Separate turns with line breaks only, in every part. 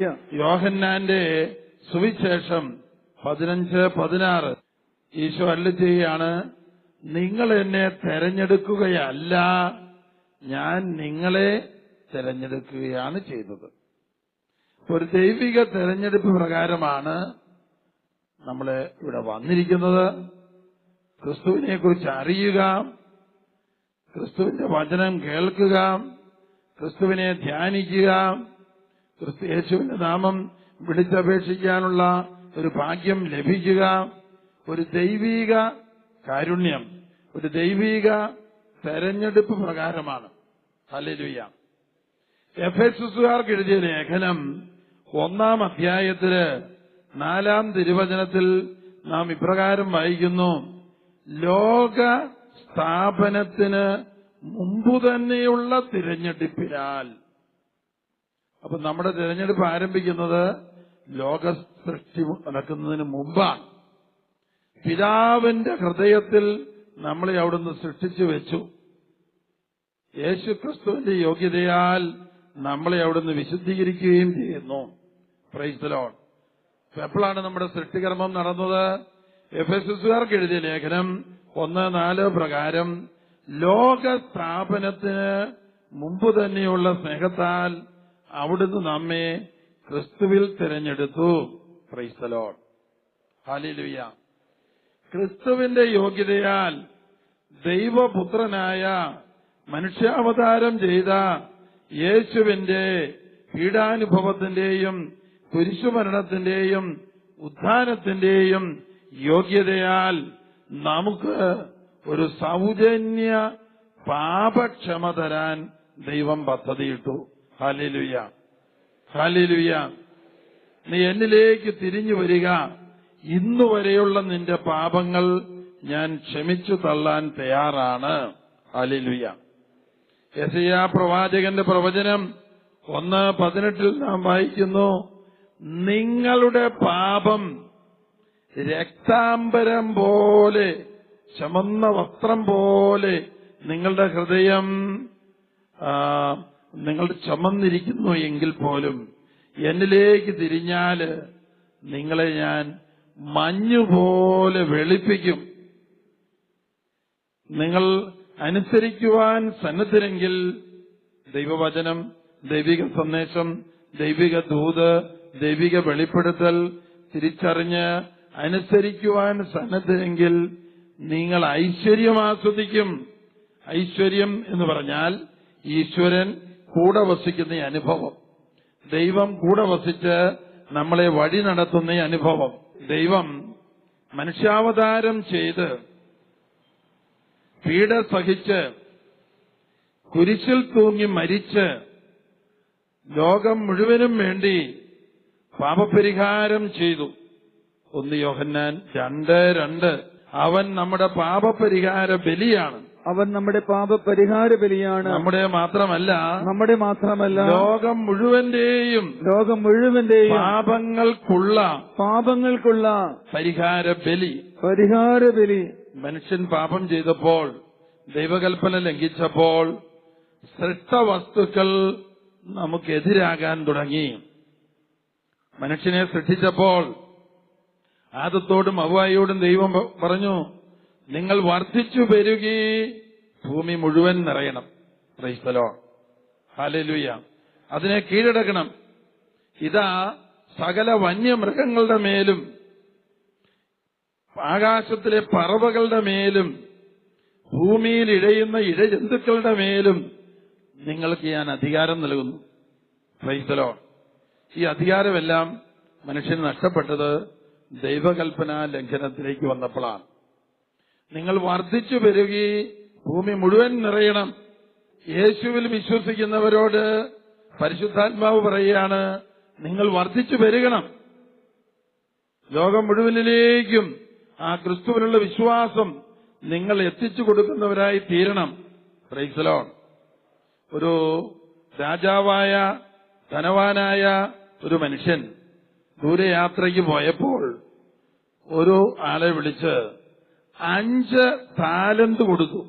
യോഹന്നാന്റെ സുവിശേഷം പതിനഞ്ച് പതിനാറ്. ഈശോ അല്ല ചെയ്യാണ് നിങ്ങൾ എന്നെ തെരഞ്ഞെടുക്കുകയല്ല ഞാൻ നിങ്ങളെ തെരഞ്ഞെടുക്കുകയാണ് ചെയ്തത്. ഒരു ദൈവിക തെരഞ്ഞെടുപ്പ് പ്രകാരമാണ് നമ്മൾ ഇവിടെ വന്നിരിക്കുന്നത്. ക്രിസ്തുവിനെ കുറിച്ച് അറിയുക ക്രിസ്തുവിന്റെ വചനം കേൾക്കുക ക്രിസ്തുവിനെ ധ്യാനിക്കുക യേശുവിന്റെ നാമം വിളിച്ചപേക്ഷിക്കാനുള്ള ഒരു ഭാഗ്യം ലഭിക്കുക. ഒരു ദൈവീക കാരുണ്യം ഒരു ദൈവീക തെരഞ്ഞെടുപ്പ് പ്രകാരമാണ്. ഹല്ലേലൂയ. എഫ് എസ് എസുകാർക്ക് എഴുതിയ ലേഖനം ഒന്നാം അധ്യായത്തിൽ നാലാം തിരുവചനത്തിൽ നാം ഇപ്രകാരം വായിക്കുന്നു. ലോക സ്ഥാപനത്തിന് മുമ്പ് തന്നെയുള്ള തിരഞ്ഞെടുപ്പിനാൽ അപ്പൊ നമ്മുടെ തിരഞ്ഞെടുപ്പ് ആരംഭിക്കുന്നത് ലോക സൃഷ്ടി നടക്കുന്നതിന് മുമ്പാണ്. പിതാവിന്റെ ഹൃദയത്തിൽ നമ്മളെ അവിടുന്ന് സൃഷ്ടിച്ചു വെച്ചു. യേശു ക്രിസ്തുവിന്റെ യോഗ്യതയാൽ നമ്മളെ അവിടുന്ന് വിശുദ്ധീകരിക്കുകയും ചെയ്യുന്നു. പ്രൈസ്തലോൺ എപ്പോഴാണ് നമ്മുടെ സൃഷ്ടികർമ്മം നടന്നത്? എഫ് എസ് എസുകാർക്ക് എഴുതിയ ലേഖനം ഒന്ന് നാല് പ്രകാരം ലോക സ്ഥാപനത്തിന് മുമ്പ് തന്നെയുള്ള സ്നേഹത്താൽ അവിടുന്ന് നമ്മെ ക്രിസ്തുവിൽ തിരഞ്ഞെടുത്തു. ക്രൈസ്തലോ ഹാലിലുയ ക്രിസ്തുവിന്റെ യോഗ്യതയാൽ ദൈവപുത്രനായ മനുഷ്യാവതാരം ചെയ്ത യേശുവിന്റെ പീഡാനുഭവത്തിന്റെയും കുരിശുമരണത്തിന്റെയും ഉത്ഥാനത്തിന്റെയും യോഗ്യതയാൽ നമുക്ക് ഒരു സൗജന്യ പാപക്ഷമ തരാൻ ദൈവം പദ്ധതിയിട്ടു. ഹാലിലുയ്യ ഹാലിലുയ്യ നീ എന്നിലേക്ക് തിരിഞ്ഞു വരിക. ഇന്നു വരെയുള്ള നിന്റെ പാപങ്ങൾ ഞാൻ ക്ഷമിച്ചു തള്ളാൻ തയ്യാറാണ്. ഹാലിലുയ. യസയാ പ്രവാചകന്റെ പ്രവചനം ഒന്ന് പതിനെട്ടിൽ നാം വായിക്കുന്നു. നിങ്ങളുടെ പാപം രക്താംബരം പോലെ ചമന്ന വസ്ത്രം പോലെ നിങ്ങളുടെ ഹൃദയം നിങ്ങൾ ചമന്നിരിക്കുന്നു എങ്കിൽ പോലും എന്നിലേക്ക് തിരിഞ്ഞാൽ നിങ്ങളെ ഞാൻ മഞ്ഞുപോലെ വെളുപ്പിക്കും. നിങ്ങൾ അനുസരിക്കുവാൻ സന്നദ്ധരെങ്കിൽ ദൈവവചനം ദൈവിക സന്ദേശം ദൈവിക ദൂത് ദൈവിക വെളിപ്പെടുത്തൽ തിരിച്ചറിഞ്ഞ് അനുസരിക്കുവാൻ സന്നദ്ധരെങ്കിൽ നിങ്ങൾ ഐശ്വര്യം ആസ്വദിക്കും. ഐശ്വര്യം എന്ന് പറഞ്ഞാൽ ഈശ്വരൻ കൂടെ വസിക്കുന്ന അനുഭവം. ദൈവം കൂടെ വസിച്ച് നമ്മളെ വഴി നടത്തുന്ന അനുഭവം. ദൈവം മനുഷ്യാവതാരം ചെയ്ത് പീഡ സഹിച്ച് കുരിശിൽ തൂങ്ങി മരിച്ച് ലോകം മുഴുവനും വേണ്ടി പാപപരിഹാരം ചെയ്തു. ഒന്ന് യോഹന്നാൻ രണ്ട് രണ്ട്. അവൻ നമ്മുടെ പാപപരിഹാര ബലിയാണ്.
അവൻ നമ്മുടെ പാപപരിഹാര ബലിയാണ്
നമ്മുടെ മാത്രമല്ല
നമ്മുടെ മാത്രമല്ല
ലോകം മുഴുവന്റെയും
ലോകം മുഴുവന്റെയും
പാപങ്ങൾക്കുള്ള
പാപങ്ങൾക്കുള്ള
പരിഹാര ബലി
പരിഹാര ബലി
മനുഷ്യൻ പാപം ചെയ്തപ്പോൾ ദൈവകൽപ്പന ലംഘിച്ചപ്പോൾ സൃഷ്ടവസ്തുക്കൾ നമുക്കെതിരാകാൻ തുടങ്ങി. മനുഷ്യനെ സൃഷ്ടിച്ചപ്പോൾ ആദത്തോടും അവ്വായോടും ദൈവം പറഞ്ഞു നിങ്ങൾ വർദ്ധിച്ചു പെരുകി ഭൂമി മുഴുവൻ നിറയണം. ക്രൈസ്തലോ ഹാലലുയ അതിനെ കീഴടക്കണം. ഇതാ സകല വന്യമൃഗങ്ങളുടെ മേലും ആകാശത്തിലെ പറവകളുടെ മേലും ഭൂമിയിൽ ഇഴയുന്ന ഇഴജന്തുക്കളുടെ മേലും നിങ്ങൾക്ക് ഞാൻ അധികാരം നൽകുന്നു. ക്രൈസ്തലോ ഈ അധികാരമെല്ലാം മനുഷ്യന് നഷ്ടപ്പെട്ടത് ദൈവകൽപ്പന ലംഘനത്തിലേക്ക് വന്നപ്പോഴാണ്. നിങ്ങൾ വർദ്ധിച്ചു വരികയും ഭൂമി മുഴുവൻ നിറയണം. യേശുവിൽ വിശ്വസിക്കുന്നവരോട് പരിശുദ്ധാത്മാവ് പറയുകയാണ് നിങ്ങൾ വർദ്ധിച്ചു പെരുകണം ലോകം മുഴുവനിലേക്കും ആ ക്രിസ്തുവിനുള്ള വിശ്വാസം നിങ്ങൾ എത്തിച്ചു കൊടുക്കുന്നവരായി തീരണം. പ്രൈസലോൺ ഒരു രാജാവായ ധനവാനായ ഒരു മനുഷ്യൻ ദൂരയാത്രയ്ക്ക് പോയപ്പോൾ ഒരു ആളെ വിളിച്ച് അഞ്ച് താലന്ത് കൊടുത്തു.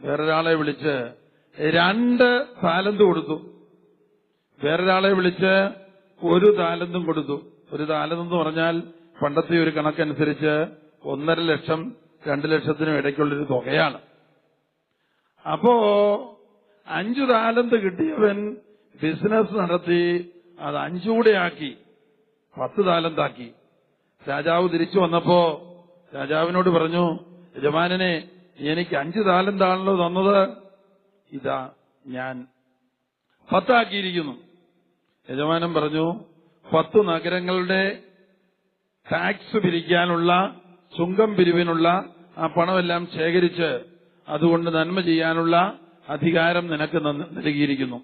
വേറൊരാളെ വിളിച്ച് രണ്ട് താലന്ത് കൊടുത്തു. വേറൊരാളെ വിളിച്ച് ഒരു താലന്തും കൊടുത്തു. ഒരു താലന്ത് എന്ന് പറഞ്ഞാൽ പണ്ടത്തെ ഒരു കണക്കനുസരിച്ച് ഒന്നര ലക്ഷം രണ്ട് ലക്ഷത്തിനും ഇടയ്ക്കുള്ളൊരു തുകയാണ്. അപ്പോ അഞ്ചു താലന്ത് കിട്ടിയവൻ ബിസിനസ് നടത്തി അത് അഞ്ചൂടെ ആക്കി പത്ത് താലന്താക്കി രാജാവ് തിരിച്ചു വന്നപ്പോ രാജാവിനോട് പറഞ്ഞു യജമാനനെ എനിക്ക് അഞ്ച് താലന്താണല്ലോ തന്നത്. ഇതാ ഞാൻ പത്താക്കിയിരിക്കുന്നു. യജമാനൻ പറഞ്ഞു പത്ത് നഗരങ്ങളുടെ ടാക്സ് പിരിക്കാനുള്ള ചുങ്കം പിരിവിനുള്ള ആ പണമെല്ലാം ശേഖരിച്ച് അതുകൊണ്ട് നന്മ ചെയ്യാനുള്ള അധികാരം നിനക്ക് നൽകിയിരിക്കുന്നു.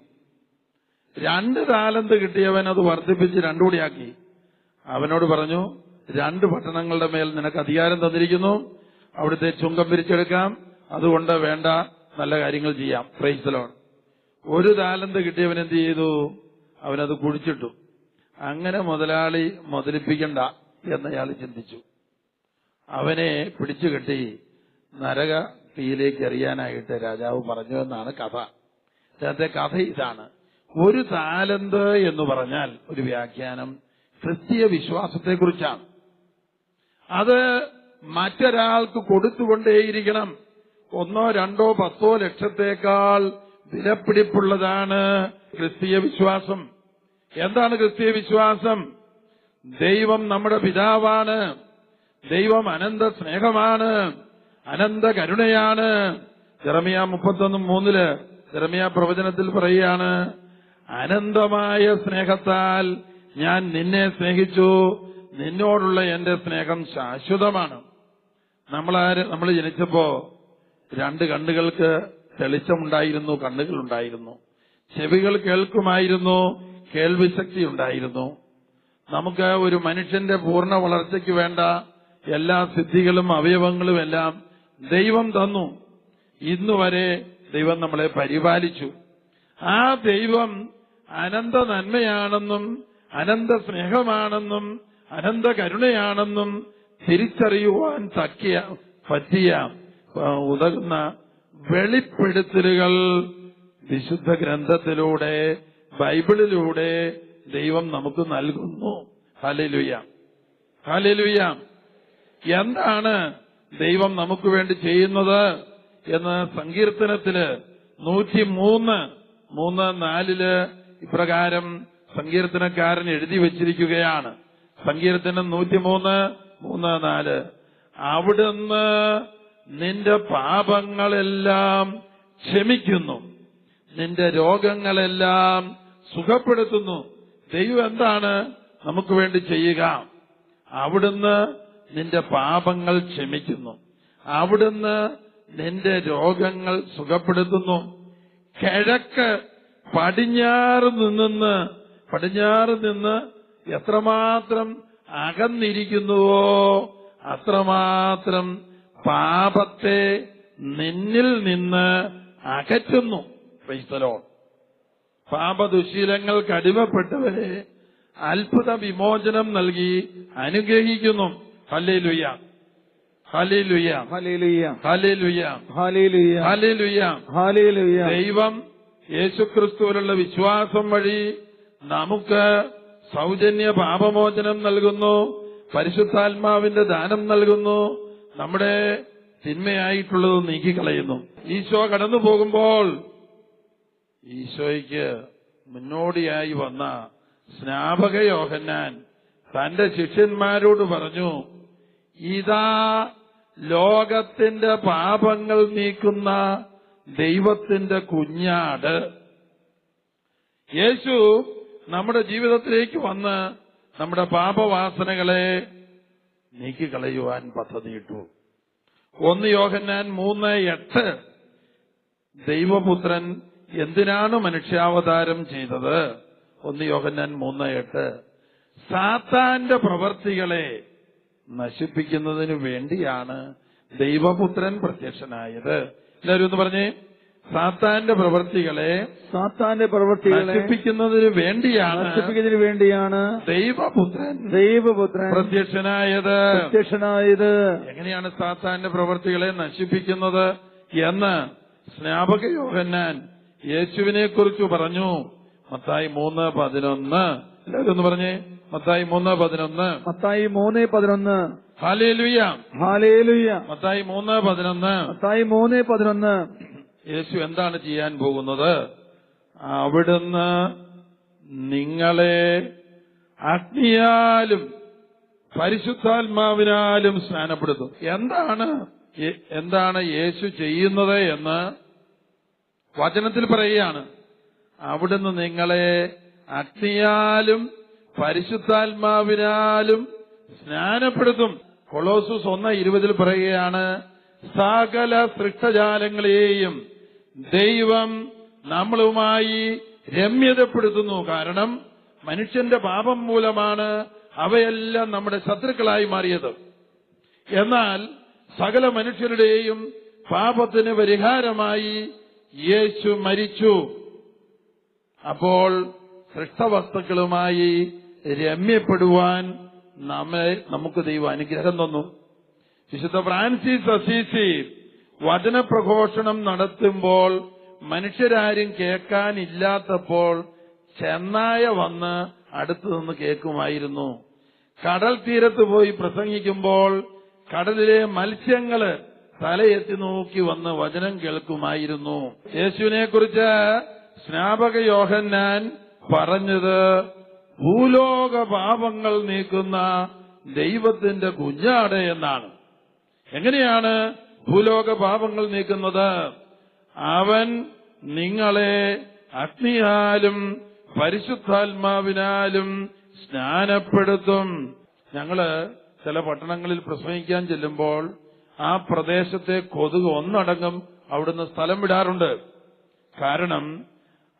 രണ്ട് താലന്ത് കിട്ടിയവൻ അത് വർദ്ധിപ്പിച്ച് രണ്ടുകൂടിയാക്കി അവനോട് പറഞ്ഞു രണ്ട് പട്ടണങ്ങളുടെ മേൽ നിനക്ക് അധികാരം തന്നിരിക്കുന്നു. അവിടുത്തെ ചുങ്കം പിരിച്ചെടുക്കാം. അതുകൊണ്ട് വേണ്ട നല്ല കാര്യങ്ങൾ ചെയ്യാം. പ്രൈസലോൺ ഒരു താലന്ത് കിട്ടിയവൻ എന്ത് ചെയ്തു? അവനത് കുഴിച്ചിട്ടു. അങ്ങനെ മുതലാളി മുതലിപ്പിക്കണ്ട എന്നയാൾ ചിന്തിച്ചു. അവനെ പിടിച്ചു കെട്ടി നരക തീയിലേക്ക് എറിയാനായിട്ട് രാജാവ് പറഞ്ഞു എന്നാണ് കഥ. അദ്ദേഹത്തെ കഥ ഇതാണ്. ഒരു താലന്ത് എന്ന് പറഞ്ഞാൽ ഒരു വ്യാഖ്യാനം. ക്രിസ്തീയ വിശ്വാസത്തെക്കുറിച്ചാണ്. അത് മറ്റൊരാൾക്ക് കൊടുത്തുകൊണ്ടേയിരിക്കണം. ഒന്നോ രണ്ടോ പത്തോ ലക്ഷത്തേക്കാൾ വിലപ്പിടിപ്പുള്ളതാണ് ക്രിസ്തീയ വിശ്വാസം. എന്താണ് ക്രിസ്തീയ വിശ്വാസം? ദൈവം നമ്മുടെ പിതാവാണ്. ദൈവം അനന്ത സ്നേഹമാണ്. അനന്ത കരുണയാണ്. ജെറമിയ മുപ്പത്തൊന്ന് മൂന്നിൽ ജെറമിയ പ്രവചനത്തിൽ പറയുകയാണ് അനന്തമായ സ്നേഹത്താൽ ഞാൻ നിന്നെ സ്നേഹിച്ചു. നിന്നോടുള്ള എന്റെ സ്നേഹം ശാശ്വതമാണ്. നമ്മളാര് നമ്മൾ ജനിച്ചപ്പോ രണ്ട് കണ്ണുകൾക്ക് തെളിച്ചമുണ്ടായിരുന്നു കണ്ണുകൾ ഉണ്ടായിരുന്നു ചെവികൾ കേൾക്കുമായിരുന്നു കേൾവിശക്തി ഉണ്ടായിരുന്നു. നമുക്ക് ഒരു മനുഷ്യന്റെ പൂർണ വളർച്ചയ്ക്ക് വേണ്ട എല്ലാ സിദ്ധികളും അവയവങ്ങളും എല്ലാം ദൈവം തന്നു. ഇന്നുവരെ ദൈവം നമ്മളെ പരിപാലിച്ചു. ആ ദൈവം അനന്ത നന്മയാണെന്നും അനന്ത സ്നേഹമാണെന്നും അനന്ത കരുണയാണെന്നും തിരിച്ചറിയുവാൻ തക്കിയ പറ്റിയ ഉതകുന്ന വെളിപ്പെടുത്തലുകൾ വിശുദ്ധ ഗ്രന്ഥത്തിലൂടെ ബൈബിളിലൂടെ ദൈവം നമുക്ക് നൽകുന്നു. ഹലലുയ ഹലലുയ എന്താണ് ദൈവം നമുക്ക് വേണ്ടി ചെയ്യുന്നത് എന്ന് സങ്കീർത്തനത്തിൽ നൂറ്റി മൂന്ന് മൂന്ന് നാലിൽ ഇപ്രകാരം സങ്കീർത്തനക്കാരൻ എഴുതി വച്ചിരിക്കുകയാണ്. സങ്കീർത്തനം നൂറ്റിമൂന്ന് മൂന്ന് നാല്. അവിടുന്ന് നിന്റെ പാപങ്ങളെല്ലാം ക്ഷമിക്കുന്നു. നിന്റെ രോഗങ്ങളെല്ലാം സുഖപ്പെടുത്തുന്നു. ദൈവം എന്താണ് നമുക്ക് വേണ്ടി ചെയ്യുക? അവിടുന്ന് നിന്റെ പാപങ്ങൾ ക്ഷമിക്കുന്നു. അവിടുന്ന് നിന്റെ രോഗങ്ങൾ സുഖപ്പെടുത്തുന്നു. കിഴക്ക് പടിഞ്ഞാറ് നിന്ന് പടിഞ്ഞാറ് നിന്ന് എത്രമാത്രം അകന്നിരിക്കുന്നുവോ അത്രമാത്രം പാപത്തെ നിന്നിൽ നിന്ന് അകറ്റുന്നു. ഫൈസലോൺ പാപദുശീലങ്ങൾക്ക് അടിമപ്പെട്ടവരെ അത്ഭുത വിമോചനം നൽകി അനുഗ്രഹിക്കുന്നു. ഹലേ ലുയ്യ ഹലേ ലുയ്യ
ഹല്ലേലൂയ
ഹലേ ലുയ്യ
ഹല്ലേലൂയ
ഹലേ ലുയ്യ
ഹല്ലേലൂയ
ദൈവം യേശുക്രിസ്തുവിലുള്ള വിശ്വാസം വഴി നമുക്ക് സൗജന്യ പാപമോചനം നൽകുന്നു. പരിശുദ്ധാത്മാവിന്റെ ദാനം നൽകുന്നു. നമ്മുടെ തിന്മയായിട്ടുള്ളത് നീക്കിക്കളയുന്നു. ഈശോ കടന്നു പോകുമ്പോൾ ഈശോയ്ക്ക് മുന്നോടിയായി വന്ന സ്നാപക യോഹന്നാൻ തന്റെ ശിഷ്യന്മാരോട് പറഞ്ഞു ഇതാ ലോകത്തിന്റെ പാപങ്ങൾ നീക്കുന്ന ദൈവത്തിന്റെ കുഞ്ഞാട്. യേശു നമ്മുടെ ജീവിതത്തിലേക്ക് വന്ന് നമ്മുടെ പാപവാസനകളെ നീക്കിക്കളയുവാൻ പദ്ധതിയിട്ടു. ഒന്ന് യോഹന്നാൻ മൂന്ന് എട്ട്. ദൈവപുത്രൻ എന്തിനാണ് മനുഷ്യാവതാരം ചെയ്തത്? ഒന്ന് യോഹന്നാൻ മൂന്ന് എട്ട്. സാത്താന്റെ പ്രവർത്തികളെ നശിപ്പിക്കുന്നതിന് വേണ്ടിയാണ് ദൈവപുത്രൻ പ്രത്യക്ഷനായത്. എല്ലാവരും ഒന്ന് പറഞ്ഞേ. സാത്താന്റെ പ്രവൃത്തികളെ
സാത്താന്റെ പ്രവൃത്തികളെ
നശിപ്പിക്കുന്നതിന് വേണ്ടിയാണ്
നശിപ്പിക്കുന്നതിന് വേണ്ടിയാണ്
ദൈവപുത്രൻ
ദൈവപുത്രൻ
പ്രത്യക്ഷനായത്.
പ്രത്യക്ഷനായത്.
എങ്ങനെയാണ് സാത്താന്റെ പ്രവൃത്തികളെ നശിപ്പിക്കുന്നത് എന്ന് സ്നാപക യോഹന്നാൻ യേശുവിനെ കുറിച്ച് പറഞ്ഞു. മത്തായി മൂന്ന് പതിനൊന്ന്. എല്ലാവരും ഒന്ന് പറഞ്ഞേ. മത്തായി മൂന്ന് പതിനൊന്ന്.
മത്തായി മൂന്ന് പതിനൊന്ന്.
ഹാലേലുയ്യ
ഹാലേലുയ്യ
മത്തായി മൂന്ന് പതിനൊന്ന്.
മത്തായി മൂന്ന് പതിനൊന്ന്.
യേശു എന്താണ് ചെയ്യാൻ പോകുന്നത്? അവിടുന്ന് നിങ്ങളെ അഗ്നിയാലും പരിശുദ്ധാത്മാവിനാലും സ്നാനപ്പെടുത്തും. എന്താണ് എന്താണ് യേശു ചെയ്യുന്നത് എന്ന് വചനത്തിൽ പറയുകയാണ്. അവിടുന്ന് നിങ്ങളെ അഗ്നിയാലും പരിശുദ്ധാത്മാവിനാലും സ്നാനപ്പെടുത്തും. കൊളോസൂസ് ഒന്ന് ഇരുപതിൽ പറയുകയാണ് സകല സൃഷ്ടജാലങ്ങളെയും ദൈവം നമ്മളുമായി രമ്യതപ്പെടുത്തുന്നു. കാരണം മനുഷ്യന്റെ പാപം മൂലമാണ് അവയെല്ലാം നമ്മുടെ ശത്രുക്കളായി മാറിയത്. എന്നാൽ സകല മനുഷ്യരുടെയും പാപത്തിന് പരിഹാരമായി യേശു മരിച്ചു. അപ്പോൾ സൃഷ്ടവസ്തുക്കളുമായി രമ്യപ്പെടുവാൻ നമ്മെ നമുക്ക് ദൈവം അനുഗ്രഹം തന്നു. വിശുദ്ധ ഫ്രാൻസിസ് അസീസി വചനപ്രഘോഷണം നടത്തുമ്പോൾ മനുഷ്യരാരും കേൾക്കാനില്ലാത്തപ്പോൾ ചെന്നായ വന്ന് അടുത്തു നിന്ന് കേൾക്കുമായിരുന്നു. കടൽ തീരത്ത് പോയി പ്രസംഗിക്കുമ്പോൾ കടലിലെ മത്സ്യങ്ങൾ തലയെത്തി നോക്കി വന്ന് വചനം കേൾക്കുമായിരുന്നു. യേശുവിനെ കുറിച്ച് സ്നാപക യോഹന്നാൻ പറഞ്ഞത് ഭൂലോക പാപങ്ങൾ നീക്കുന്ന ദൈവത്തിന്റെ കുഞ്ഞാട് എന്നാണ്. എങ്ങനെയാണ് ഭൂലോക പാപങ്ങൾ നീക്കുന്നത് അവൻ നിങ്ങളെ അഗ്നിയാലും പരിശുദ്ധാത്മാവിനാലും സ്നാനപ്പെടുത്തും. ഞങ്ങൾ ചില പട്ടണങ്ങളിൽ പ്രസംഗിക്കാൻ ചെല്ലുമ്പോൾ ആ പ്രദേശത്തെ കൊതുക് ഒന്നടങ്കം അവിടുന്ന് സ്ഥലം വിടാറുണ്ട്. കാരണം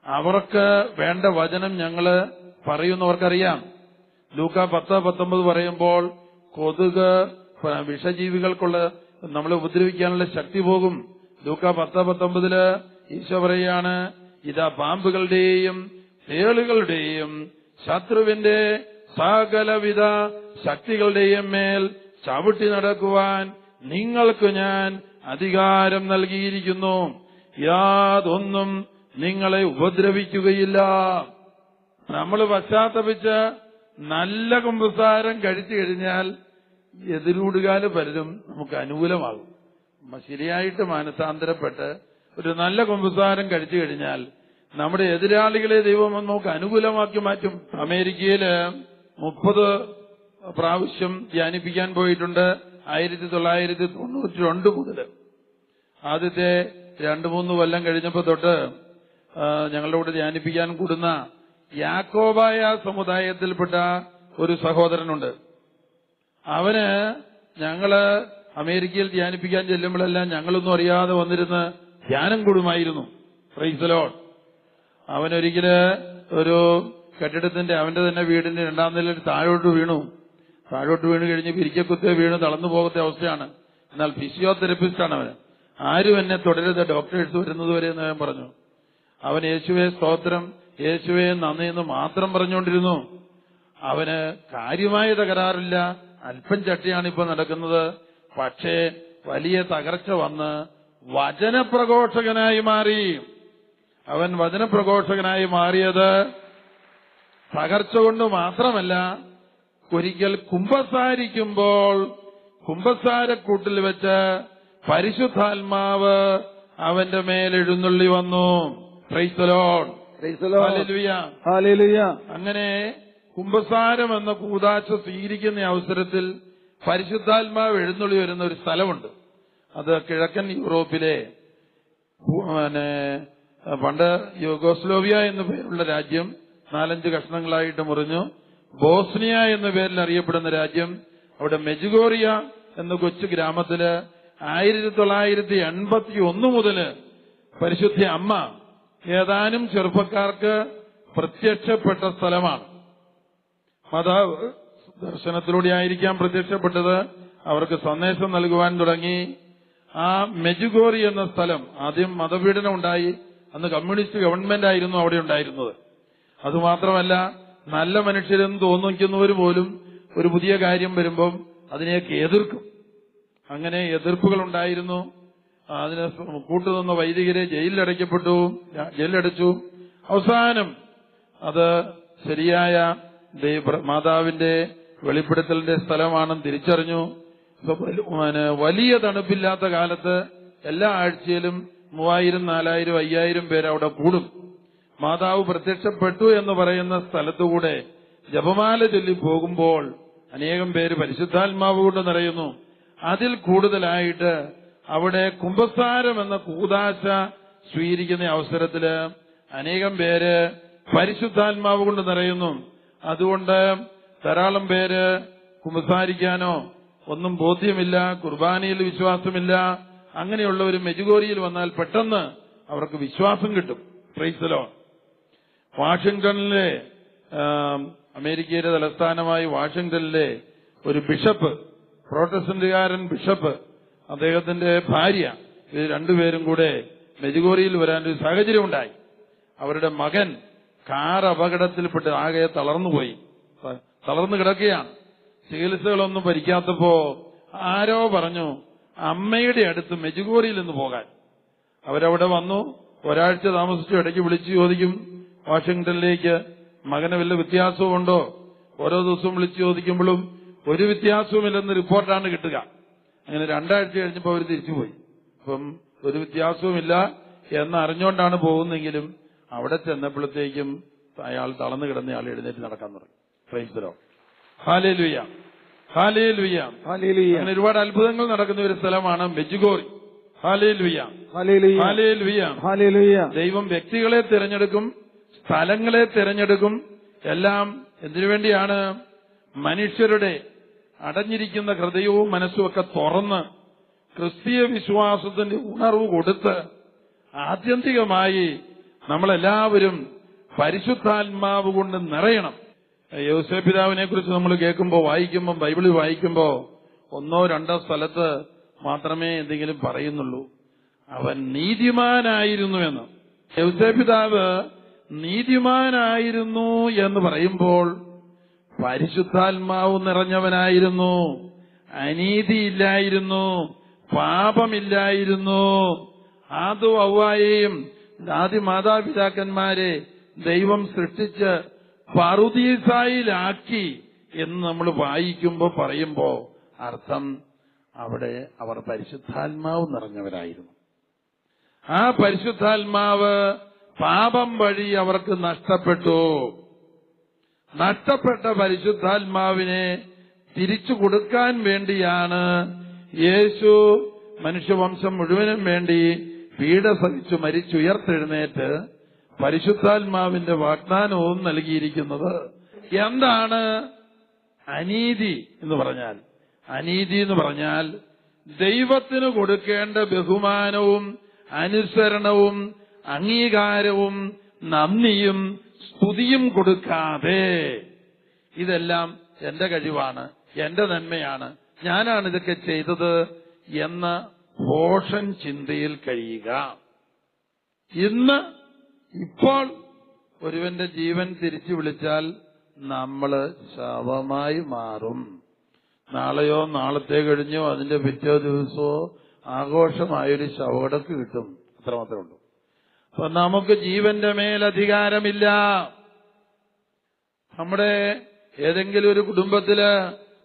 അവർക്ക് വേണ്ട വചനം ഞങ്ങൾ പറയുന്നവർക്കറിയാം. ലൂക്ക പത്ത് പത്തൊമ്പത് പറയുമ്പോൾ കൊതുക് വിഷജീവികൾക്കുള്ള നമ്മളെ ഉപദ്രവിക്കാനുള്ള ശക്തി പോകും. ലൂക്ക പത്ത് പത്തൊമ്പതിൽ ഈശോ പറയാണ് ഇതാ പാമ്പുകളുടെയും തേളുകളുടെയും ശത്രുവിന്റെ സകലവിധ ശക്തികളുടെയും മേൽ ചവിട്ടി നടക്കുവാൻ നിങ്ങൾക്ക് ഞാൻ അധികാരം നൽകിയിരിക്കുന്നു. യാതൊന്നും നിങ്ങളെ ഉപദ്രവിക്കുകയില്ല. നമ്മൾ പശ്ചാത്തപിച്ച് നല്ല കുമ്പസാരം കഴിച്ചു കഴിഞ്ഞാൽ എതിരൂടുകാൽ പലരും നമുക്ക് അനുകൂലമാകും. ശരിയായിട്ട് മാനസാന്തരപ്പെട്ട് ഒരു നല്ല കുമ്പസാരം കഴിച്ചു കഴിഞ്ഞാൽ നമ്മുടെ എതിരാളികളെ ദൈവം നമുക്ക് അനുകൂലമാക്കി മാറ്റും. അമേരിക്കയിൽ മുപ്പത് പ്രാവശ്യം ധ്യാനിപ്പിക്കാൻ പോയിട്ടുണ്ട്. ആയിരത്തി തൊള്ളായിരത്തി തൊണ്ണൂറ്റി രണ്ട് മുതൽ ആദ്യത്തെ രണ്ടു മൂന്ന് കൊല്ലം കഴിഞ്ഞപ്പോ തൊട്ട് ഞങ്ങളുടെ കൂടെ ധ്യാനിപ്പിക്കാൻ കൂടുന്ന യാക്കോബായ സമുദായത്തിൽപ്പെട്ട ഒരു സഹോദരനുണ്ട്. അവന് ഞങ്ങൾ അമേരിക്കയിൽ ധ്യാനിപ്പിക്കാൻ ചെല്ലുമ്പോഴെല്ലാം ഞങ്ങളൊന്നും അറിയാതെ വന്നിരുന്ന് ധ്യാനം കൂടുമായിരുന്നു. പ്രൈസലോൺ അവനൊരിക്കൽ ഒരു കെട്ടിടത്തിന്റെ അവന്റെ തന്നെ വീടിന്റെ രണ്ടാം നിലയിൽ താഴോട്ട് വീണു. താഴോട്ട് വീണ് കഴിഞ്ഞ് പിരിക്കക്കുത്തെ വീണ് തളർന്നു പോകത്തെ അവസ്ഥയാണ്. എന്നാൽ ഫിസിയോതെറപ്പിസ്റ്റാണ് അവന്. ആരും എന്നെ തുടരുത്. ഡോക്ടേഴ്സ് വരുന്നത് വരെ എന്ന് ഞാൻ പറഞ്ഞു. അവൻ യേശുവെ സ്തോത്രം. യേശുവെ നന്ദി എന്ന് മാത്രം പറഞ്ഞുകൊണ്ടിരുന്നു. അവന് കാര്യമായ തകരാറില്ല. അല്പം ചട്ടിയാണ് ഇപ്പൊ നടക്കുന്നത്. പക്ഷേ വലിയ തകർച്ച വന്ന് വചനപ്രഘോഷകനായി മാറി. അവൻ വചനപ്രഘോഷകനായി മാറിയത് തകർച്ച കൊണ്ട് മാത്രമല്ല ഒരിക്കൽ കുംഭസാരിക്കുമ്പോൾ കുംഭസാരക്കൂട്ടിൽ വെച്ച് പരിശുദ്ധാത്മാവ് അവന്റെ മേൽ എഴുന്നള്ളി വന്നു. ക്രൈസ്തലോൺ അങ്ങനെ കുംഭസാരം എന്ന കൂതാശ സ്വീകരിക്കുന്ന അവസരത്തിൽ പരിശുദ്ധാത്മാവ് എഴുന്നള്ളി വരുന്ന ഒരു സ്ഥലമുണ്ട്. അത് കിഴക്കൻ യൂറോപ്പിലെ പിന്നെ പണ്ട് യുഗോസ്ലോവിയ എന്ന പേരുള്ള രാജ്യം നാലഞ്ച് കഷ്ണങ്ങളായിട്ട് മുറിഞ്ഞു. ബോസ്നിയ എന്ന പേരിൽ അറിയപ്പെടുന്ന രാജ്യം അവിടെ മെജുഗോറിയ എന്ന കൊച്ചു ഗ്രാമത്തിൽ ആയിരത്തി തൊള്ളായിരത്തി എൺപത്തി ഒന്ന് മുതൽ പരിശുദ്ധ അമ്മ ഏതാനും ചെറുപ്പക്കാർക്ക് പ്രത്യക്ഷപ്പെട്ട സ്ഥലമാണ്. മാതാവ് ദർശനത്തിലൂടെ ആയിരിക്കാം പ്രത്യക്ഷപ്പെട്ടത്. അവർക്ക് സന്ദേശം നൽകുവാൻ തുടങ്ങി. ആ മെജുഗോറി എന്ന സ്ഥലം ആദ്യം മതപീഡനം ഉണ്ടായി. അന്ന് കമ്മ്യൂണിസ്റ്റ് ഗവൺമെന്റ് ആയിരുന്നു അവിടെ ഉണ്ടായിരുന്നത്. അതുമാത്രമല്ല നല്ല മനുഷ്യരെന്ന് തോന്നിക്കുന്നവർ പോലും ഒരു പുതിയ കാര്യം വരുമ്പം അതിനെയൊക്കെ എതിർക്കും. അങ്ങനെ എതിർപ്പുകൾ ഉണ്ടായിരുന്നു അതിന് കൂട്ടുനിന്ന വൈദികരെ ജയിലിലടയ്ക്കപ്പെട്ടു ജയിലിലടച്ചു. അവസാനം അത് ശരിയായ മാതാവിന്റെ വെളിപ്പെടുത്തലിന്റെ സ്ഥലമാണെന്ന് തിരിച്ചറിഞ്ഞു. വലിയ തണുപ്പില്ലാത്ത കാലത്ത് എല്ലാ ആഴ്ചയിലും മൂവായിരം നാലായിരം അയ്യായിരം പേര് അവിടെ കൂടും. മാതാവ് പ്രത്യക്ഷപ്പെട്ടു എന്ന് പറയുന്ന സ്ഥലത്തുകൂടെ ജപമാല ചൊല്ലി പോകുമ്പോൾ അനേകം പേര് പരിശുദ്ധാത്മാവ് കൊണ്ട് നിറയുന്നു. അതിൽ കൂടുതലായിട്ട് അവിടെ കുംഭസാരം എന്ന കൂതാശ സ്വീകരിക്കുന്ന അവസരത്തിൽ അനേകം പേര് പരിശുദ്ധാത്മാവ് കൊണ്ട് നിറയുന്നു. അതുകൊണ്ട് ധാരാളം പേര് കുമ്പസാരിക്കാനോ ഒന്നും ബോധ്യമില്ല കുർബാനയിൽ വിശ്വാസമില്ല. അങ്ങനെയുള്ള ഒരു മെജുഗോറിയിൽ വന്നാൽ പെട്ടെന്ന് അവർക്ക് വിശ്വാസം കിട്ടും. പ്രൈസലോ വാഷിംഗ്ടണിലെ അമേരിക്കയുടെ തലസ്ഥാനമായി വാഷിംഗ്ടണിലെ ഒരു ബിഷപ്പ് പ്രോട്ടസ്റ്റന്റുകാരൻ ബിഷപ്പ് അദ്ദേഹത്തിന്റെ ഭാര്യ ഇത് രണ്ടുപേരും കൂടെ മെജുഗോറിയിൽ വരാൻ ഒരു സാഹചര്യം ഉണ്ടായി അവരുടെ മകൻ കാർ അപകടത്തിൽപ്പെട്ട് ആകെ തളർന്നുപോയി. പോയി തളർന്നു കിടക്കുകയാണ്. ചികിത്സകളൊന്നും ഭരിക്കാത്തപ്പോ ആരോ പറഞ്ഞു അമ്മയുടെ അടുത്ത് മെജുഗോറിയിൽ നിന്ന് പോകാൻ. അവരവിടെ വന്നു ഒരാഴ്ച താമസിച്ചു ഇടയ്ക്ക് വിളിച്ചു ചോദിക്കും വാഷിംഗ്ടണിലേക്ക് മകന് വല്ല വ്യത്യാസമുണ്ടോ ഓരോ ദിവസവും വിളിച്ചു ചോദിക്കുമ്പോഴും ഒരു വ്യത്യാസവുമില്ലെന്ന് റിപ്പോർട്ടാണ് കിട്ടുക. അങ്ങനെ രണ്ടാഴ്ച കഴിഞ്ഞപ്പോൾ അവർ തിരിച്ചുപോയി. അപ്പം ഒരു വ്യത്യാസവുമില്ല എന്ന് അറിഞ്ഞുകൊണ്ടാണ് പോകുന്നെങ്കിലും അവിടെ ചെന്നപ്പോഴത്തേക്കും അയാൾ തളർന്നു കിടന്ന ആൾ എഴുന്നേറ്റ് നടക്കാൻ തുടങ്ങി. ക്രൈസ്തരോ ഹാലേ ലുയ്യ ഹാലേ ലുയ്യ
ഹല്ലേലൂയ
അങ്ങനെ ഒരുപാട് അത്ഭുതങ്ങൾ നടക്കുന്ന ഒരു സ്ഥലമാണ് മെജുഗോറി ഹാലേ
ഹല്ലേലൂയ
ഹാലേ ലുയ്യ
ഹല്ലേലൂയ
ദൈവം വ്യക്തികളെ തിരഞ്ഞെടുക്കും സ്ഥലങ്ങളെ തിരഞ്ഞെടുക്കും എല്ലാം എന്തിനു വേണ്ടിയാണ്? മനുഷ്യരുടെ അടഞ്ഞിരിക്കുന്ന ഹൃദയവും മനസ്സും ഒക്കെ തുറന്ന് ക്രിസ്തീയ വിശ്വാസത്തിന്റെ ഉണർവ് കൊടുത്ത് ആത്യന്തികമായി നമ്മളെല്ലാവരും പരിശുദ്ധാത്മാവ് കൊണ്ട് നിറയണം. യോസേ പിതാവിനെ കുറിച്ച് നമ്മൾ കേൾക്കുമ്പോൾ വായിക്കുമ്പോൾ ബൈബിളിൽ വായിക്കുമ്പോൾ ഒന്നോ രണ്ടോ സ്ഥലത്ത് മാത്രമേ എന്തെങ്കിലും പറയുന്നുള്ളൂ. അവൻ നീതിമാനായിരുന്നു എന്ന് യൗസേ പിതാവ് നീതിമാനായിരുന്നു എന്ന് പറയുമ്പോൾ പരിശുദ്ധാത്മാവ് നിറഞ്ഞവനായിരുന്നു. അനീതിയില്ലായിരുന്നു. പാപമില്ലായിരുന്നു. ആദു ഔവായെയും ആദ്യ മാതാപിതാക്കന്മാരെ ദൈവം സൃഷ്ടിച്ച് പറുദീസായിലാക്കി എന്ന് നമ്മൾ വായിക്കുമ്പോൾ പറയുമ്പോൾ അർത്ഥം അവിടെ അവർ പരിശുദ്ധാത്മാവ് നിറഞ്ഞവരായിരുന്നു. ആ പരിശുദ്ധാത്മാവ് പാപം വഴി അവർക്ക് നഷ്ടപ്പെട്ടു. നഷ്ടപ്പെട്ട പരിശുദ്ധാത്മാവിനെ തിരിച്ചു കൊടുക്കാൻ വേണ്ടിയാണ് യേശു മനുഷ്യവംശം മുഴുവനും വേണ്ടി പീഡ സഹിച്ചു മരിച്ചുയർത്തെഴുന്നേറ്റ് പരിശുദ്ധാത്മാവിന്റെ വാഗ്ദാനവും നൽകിയിരിക്കുന്നത് എന്താണ്? അനീതി എന്ന് പറഞ്ഞാൽ അനീതി എന്ന് പറഞ്ഞാൽ ദൈവത്തിന് കൊടുക്കേണ്ട ബഹുമാനവും അനുസരണവും അംഗീകാരവും നന്ദിയും സ്തുതിയും കൊടുക്കാതെ ഇതെല്ലാം എന്റെ കഴിവാണ് എന്റെ നന്മയാണ് ഞാനാണ് ഇതൊക്കെ ചെയ്തത് എന്ന ഭോഷൻ ചിന്തയിൽ കഴിയുക. ഇന്ന് ഇപ്പോൾ ഒരുവന്റെ ജീവൻ തിരിച്ചു വിളിച്ചാൽ നമ്മൾ ശവമായി മാറും. നാളെയോ നാളത്തെ കഴിഞ്ഞോ അതിന്റെ പിറ്റേ ദിവസമോ ആഘോഷമായൊരു ശവടക്ക് കിട്ടും. അത്രമാത്രമേ ഉള്ളൂ. അപ്പൊ നമുക്ക് ജീവന്റെ മേൽ അധികാരമില്ല. നമ്മുടെ ഏതെങ്കിലും ഒരു കുടുംബത്തിൽ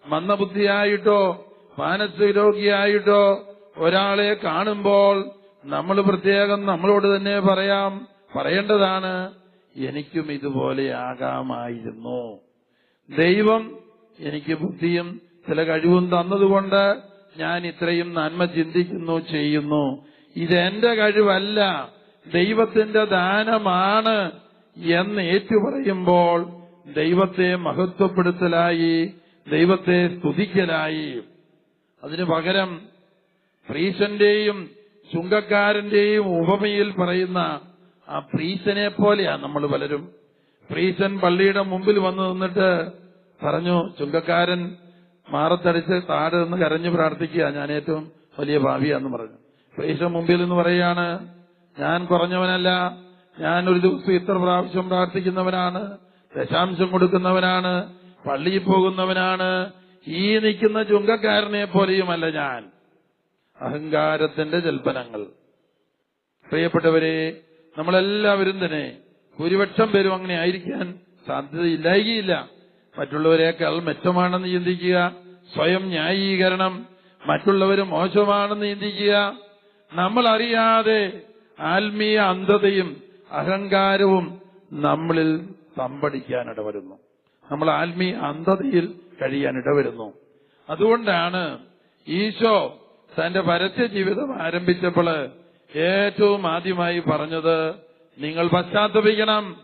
മന്ദബുദ്ധിയായിട്ടോ മാനസിക രോഗിയായിട്ടോ ഒരാളെ കാണുമ്പോൾ നമ്മൾ പ്രത്യേകം നമ്മളോട് തന്നെ പറയാം. പറയേണ്ടതാണ് എനിക്കും ഇതുപോലെ ആകാമായിരുന്നു. ദൈവം എനിക്ക് ബുദ്ധിയും ചില കഴിവും തന്നതുകൊണ്ട് ഞാൻ ഇത്രയും നന്മ ചിന്തിക്കുന്നു ചെയ്യുന്നു. ഇതെന്റെ കഴിവല്ല ദൈവത്തിന്റെ ദാനമാണ് എന്ന് ഏറ്റുപറയുമ്പോൾ ദൈവത്തെ മഹത്വപ്പെടുത്തലായി ദൈവത്തെ സ്തുതിക്കലായി. അതിനു പകരം പ്രീശന്റെയും ചുങ്കക്കാരന്റെയും ഉപമയിൽ പറയുന്ന ആ പ്രീശനെ പോലെയാ നമ്മൾ പലരും. പ്രീശൻ പള്ളിയുടെ മുമ്പിൽ വന്നു നിന്നിട്ട് പറഞ്ഞു ചുങ്കക്കാരൻ മാറത്തടിച്ച് താഴെ നിന്ന് കരഞ്ഞു പ്രാർത്ഥിക്കുക. ഞാൻ ഏറ്റവും വലിയ ഭാവിയാന്ന് പറഞ്ഞു. പ്രീശൻ മുമ്പിൽ നിന്ന് പറയാണ് ഞാൻ കുറഞ്ഞവനല്ല. ഞാൻ ഒരു ദിവസം ഇത്ര പ്രാവശ്യം പ്രാർത്ഥിക്കുന്നവനാണ്. ദശാംശം കൊടുക്കുന്നവനാണ്. പള്ളിയിൽ പോകുന്നവനാണ്. ഈ നിൽക്കുന്ന ചുങ്കക്കാരനെ പോലെയുമല്ല ഞാൻ. അഹങ്കാരത്തിന്റെ ജൽപ്പനങ്ങൾ. പ്രിയപ്പെട്ടവരെ നമ്മളെല്ലാവരും തന്നെ ഭൂരിപക്ഷം പേരും അങ്ങനെ ആയിരിക്കാൻ സാധ്യതയില്ലായികയില്ല മറ്റുള്ളവരെക്കാൾ മെച്ചമാണെന്ന് ചിന്തിക്കുക സ്വയം ന്യായീകരണം. മറ്റുള്ളവർ മോശമാണെന്ന് ചിന്തിക്കുക. നമ്മൾ അറിയാതെ ആത്മീയ അന്ധതയും അഹങ്കാരവും നമ്മളിൽ തമ്പടിക്കാൻ ഇടവരുന്നു നമ്മൾ ആത്മീയ അന്ധതയിൽ കഴിയാൻ ഇടവരുന്നു അതുകൊണ്ടാണ് ഈശോ തന്റെ പരസ്യ ജീവിതം ആരംഭിച്ചപ്പോൾ ഏറ്റവും ആദ്യമായി പറഞ്ഞത് നിങ്ങൾ പശ്ചാത്തപിക്കണം.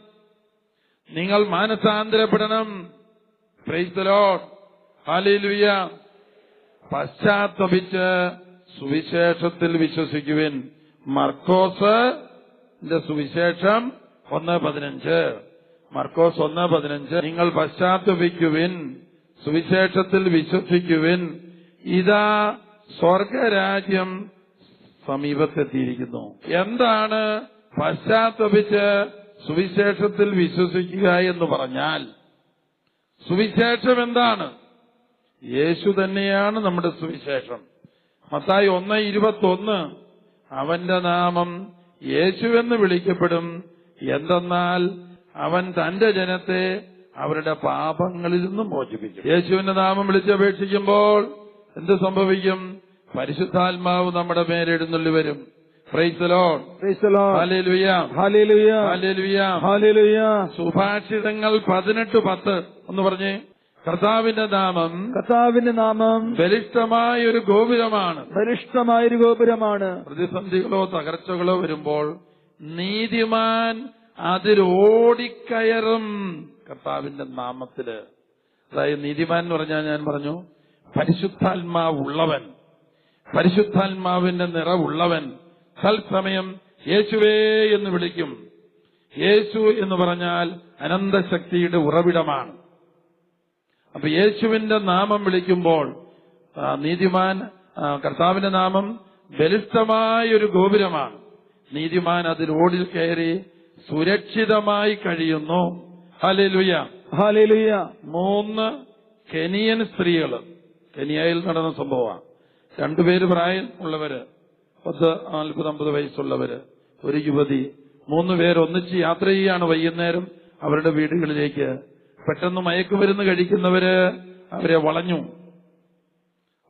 നിങ്ങൾ മാനസാന്തരപ്പെടണം. ഹാലേലുയ പശ്ചാത്തപിച്ച് സുവിശേഷത്തിൽ വിശ്വസിക്കുവിൻ. മർക്കോസ് സുവിശേഷം ഒന്ന് പതിനഞ്ച്. മർക്കോസ് ഒന്ന് പതിനഞ്ച്. നിങ്ങൾ പശ്ചാത്തപിക്കുവിൻ സുവിശേഷത്തിൽ വിശ്വസിക്കുവിൻ. ഇതാ സ്വർഗരാജ്യം സമീപത്തെത്തിയിരിക്കുന്നു. എന്താണ് പശ്ചാത്തപിച്ച് സുവിശേഷത്തിൽ വിശ്വസിക്കുക എന്ന് പറഞ്ഞാൽ സുവിശേഷം എന്താണ്? യേശു തന്നെയാണ് നമ്മുടെ സുവിശേഷം. മത്തായി ഒന്ന് ഇരുപത്തൊന്ന് അവന്റെ നാമം യേശുവെന്ന് വിളിക്കപ്പെടും. എന്തെന്നാൽ അവൻ തന്റെ ജനത്തെ അവരുടെ പാപങ്ങളിൽ നിന്നും മോചിപ്പിക്കും. യേശുവിന്റെ നാമം വിളിച്ചപേക്ഷിക്കുമ്പോൾ എന്ത് സംഭവിക്കും? പരിശുദ്ധാത്മാവ് നമ്മുടെ മേലെഴുന്നള്ളി വരും. സുഭാഷിതങ്ങൾ പതിനെട്ട് പത്ത്. ഒന്ന് പറഞ്ഞേ. കർത്താവിന്റെ നാമം
കർത്താവിന്റെ നാമം
ബലിഷ്ഠമായ ഒരു ഗോപുരമാണ്.
ബലിഷ്ഠമായൊരു ഗോപുരമാണ്.
പ്രതിസന്ധികളോ തകർച്ചകളോ വരുമ്പോൾ നീതിമാൻ അതിലോടിക്കയറും കർത്താവിന്റെ നാമത്തിൽ. അതായത് നീതിമാൻ എന്ന് പറഞ്ഞാൽ ഞാൻ പറഞ്ഞു പരിശുദ്ധാത്മാവുള്ളവൻ. പരിശുദ്ധാത്മാവിന്റെ നിറവുള്ളവൻ. തൽസമയം യേശുവേ എന്ന് വിളിക്കും. യേശു എന്ന് പറഞ്ഞാൽ അനന്തശക്തിയുടെ ഉറവിടമാണ്. അപ്പൊ യേശുവിന്റെ നാമം വിളിക്കുമ്പോൾ നീതിമാൻ കർത്താവിന്റെ നാമം ബലിഷ്ഠമായ ഒരു ഗോപുരമാണ്. നീതിമാൻ അതിൽ ഓടിൽ കയറി സുരക്ഷിതമായി കഴിയുന്നു. ഹല്ലേലൂയ.
ഹാലേലുയ
മൂന്ന് കെനിയൻ സ്ത്രീകൾ കെനിയയിൽ നടന്ന സംഭവമാണ്. രണ്ടുപേര് പ്രായം ഉള്ളവര് പത്ത് നാൽപ്പത് അമ്പത് വയസ്സുള്ളവര് ഒരു യുവതി. മൂന്ന് പേർ ഒന്നിച്ച് യാത്ര ചെയ്യാണ് വൈകുന്നേരം. അവരുടെ വീടുകളിലേക്ക് പെട്ടെന്ന് മയക്കുമരുന്ന് കഴിക്കുന്നവര് അവരെ വളഞ്ഞു.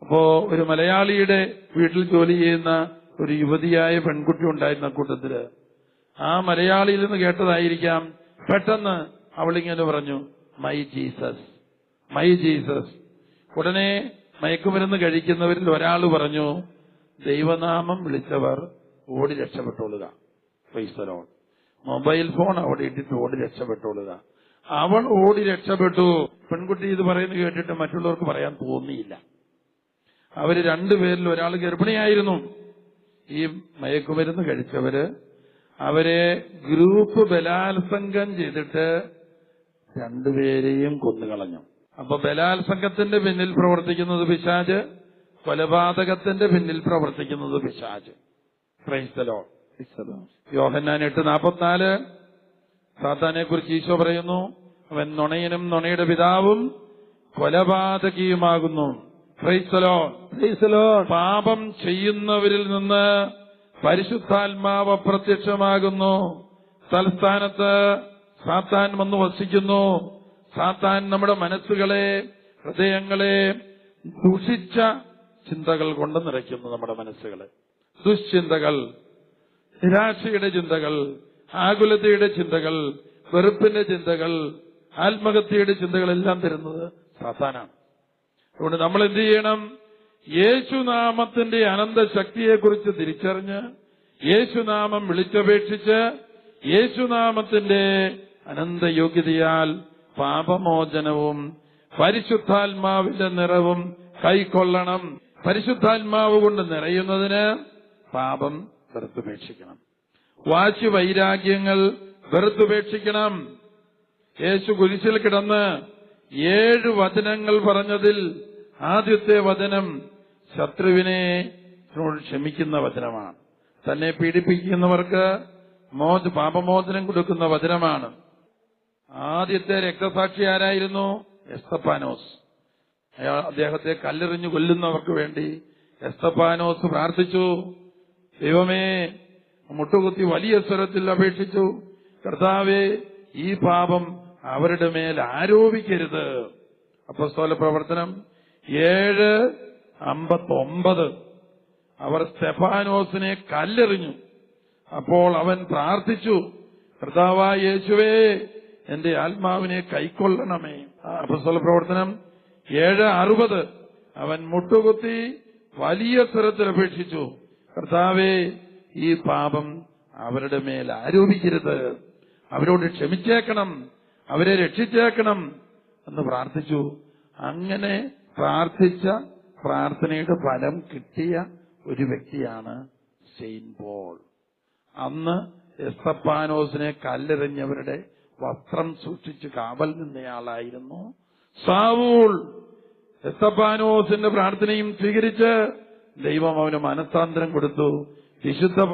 അപ്പോ ഒരു മലയാളിയുടെ വീട്ടിൽ ജോലി ചെയ്യുന്ന ഒരു യുവതിയായ പെൺകുട്ടി ഉണ്ടായിരുന്ന കൂട്ടത്തിൽ. ആ മലയാളിയിൽ നിന്ന് കേട്ടതായിരിക്കാം പെട്ടെന്ന് അവളിങ്ങനെ പറഞ്ഞു മൈ ജീസസ് മൈ ജീസസ് ഉടനെ മയക്കുമരുന്ന് കഴിക്കുന്നവരിൽ ഒരാൾ പറഞ്ഞു ദൈവനാമം വിളിച്ചവർ ഓടി രക്ഷപ്പെട്ടോളുക. പൈസലോൺ മൊബൈൽ ഫോൺ അവിടെ ഇട്ടിട്ട് ഓടി രക്ഷപ്പെട്ടോളുക. അവൾ ഓടി രക്ഷപ്പെട്ടു. പെൺകുട്ടി ഇത് പറയുന്നത് കേട്ടിട്ട് മറ്റുള്ളവർക്ക് പറയാൻ തോന്നിയില്ല. അവർ രണ്ടുപേരിൽ ഒരാൾ ഗർഭിണിയായിരുന്നു. ഈ മയക്കുമരുന്ന് കഴിച്ചവര് അവരെ ഗ്രൂപ്പ് ബലാത്സംഗം ചെയ്തിട്ട് രണ്ടുപേരെയും കൊന്നുകളഞ്ഞു. അപ്പൊ ബലാത്സംഗത്തിന്റെ പിന്നിൽ പ്രവർത്തിക്കുന്നത് പിശാജ് കൊലപാതകത്തിന്റെ പിന്നിൽ പ്രവർത്തിക്കുന്നത് പിശാജ്. ക്രൈസ്തലോ യോഹന്നാൻ എട്ട് നാപ്പത്തിനാല്. സാത്താനെ കുറിച്ച് ഈശോ പറയുന്നു അവൻ നുണയനും നുണയുടെ പിതാവും കൊലപാതകിയുമാകുന്നു. പാപം ചെയ്യുന്നവരിൽ നിന്ന് പരിശുദ്ധാത്മാവ് അപ്രത്യക്ഷമാകുന്നു. തൽസ്ഥാനത്ത് സാത്താൻ വന്നു വസിക്കുന്നു. സാത്താൻ നമ്മുടെ മനസ്സുകളെ ഹൃദയങ്ങളെ ദുഷിച്ച ചിന്തകൾ കൊണ്ട് നിറയ്ക്കുന്നു നമ്മുടെ മനസ്സുകളെ. ദുശ്ചിന്തകൾ നിരാശയുടെ ചിന്തകൾ ആകുലതയുടെ ചിന്തകൾ വെറുപ്പിന്റെ ചിന്തകൾ ആത്മഹത്യയുടെ ചിന്തകളെല്ലാം തരുന്നത് സാത്താനാണ്. അതുകൊണ്ട് നമ്മൾ എന്ത് ചെയ്യണം? യേശുനാമത്തിന്റെ അനന്ത ശക്തിയെക്കുറിച്ച് തിരിച്ചറിഞ്ഞ് യേശുനാമം വിളിച്ചപേക്ഷിച്ച് യേശുനാമത്തിന്റെ അനന്ത യോഗ്യതയാൽ പാപമോചനവും പരിശുദ്ധാത്മാവിന്റെ നിറവും കൈക്കൊള്ളണം. പരിശുദ്ധാത്മാവ് കൊണ്ട് നിറയുന്നതിന് പാപം വെറുത്തുപേക്ഷിക്കണം. വാശി വൈരാഗ്യങ്ങൾ വെറുത്തുപേക്ഷിക്കണം. യേശു കുരിശിൽ കിടന്ന് ഏഴ് വചനങ്ങൾ പറഞ്ഞതിൽ ആദ്യത്തെ വചനം ശത്രുവിനെ ക്ഷമിക്കുന്ന വചനമാണ്. തന്നെ പീഡിപ്പിക്കുന്നവർക്ക് മോച പാപമോചനം കൊടുക്കുന്ന വചനമാണ്. ആദ്യത്തെ രക്തസാക്ഷി ആരായിരുന്നു? എസ്തപ്പാനോസ്. അയാൾ അദ്ദേഹത്തെ കല്ലെറിഞ്ഞു കൊല്ലുന്നവർക്ക് വേണ്ടി എസ്തപ്പാനോസ് പ്രാർത്ഥിച്ചു. ദൈവമേ മുട്ടുകുത്തി വലിയ സ്വരത്തിൽ അപേക്ഷിച്ചു. കർത്താവെ ഈ പാപം അവരുടെ മേൽ ആരോപിക്കരുത്. അപ്പസ്തോല പ്രവർത്തനം ഏഴ് അമ്പത്തൊമ്പത്. അവർ സ്തെഫാനോസിനെ കല്ലെറിഞ്ഞു. അപ്പോൾ അവൻ പ്രാർത്ഥിച്ചു. കർത്താവായ യേശുവേ എന്റെ ആത്മാവിനെ കൈക്കൊള്ളണമേ. അപസ്വല പ്രവർത്തനം ഏഴ് അറുപത്. അവൻ മുട്ടുകുത്തി വലിയ സ്വരത്തിൽ അപേക്ഷിച്ചു. കർത്താവേ ഈ പാപം അവരുടെ മേൽ ആരോപിക്കരുത്. അവരോട് ക്ഷമിച്ചേക്കണം. അവരെ രക്ഷിച്ചേക്കണം. എന്ന് പ്രാർത്ഥിച്ചു. അങ്ങനെ പ്രാർത്ഥിച്ച പ്രാർത്ഥനയുടെ ഫലം കിട്ടിയ ഒരു വ്യക്തിയാണ് സെയിൻ പോൾ. അന്ന് എസ്തപ്പാനോസിനെ കല്ലെറിഞ്ഞവരുടെ വസ്ത്രം സൂക്ഷിച്ച് കാവൽ നിന്നയാളായിരുന്നു. സാവൂൾ എസ്തപ്പാനോസിന്റെ പ്രാർത്ഥനയും സ്വീകരിച്ച് ദൈവം അവന് മനസ്താന്തരം കൊടുത്തു. വിശുദ്ധ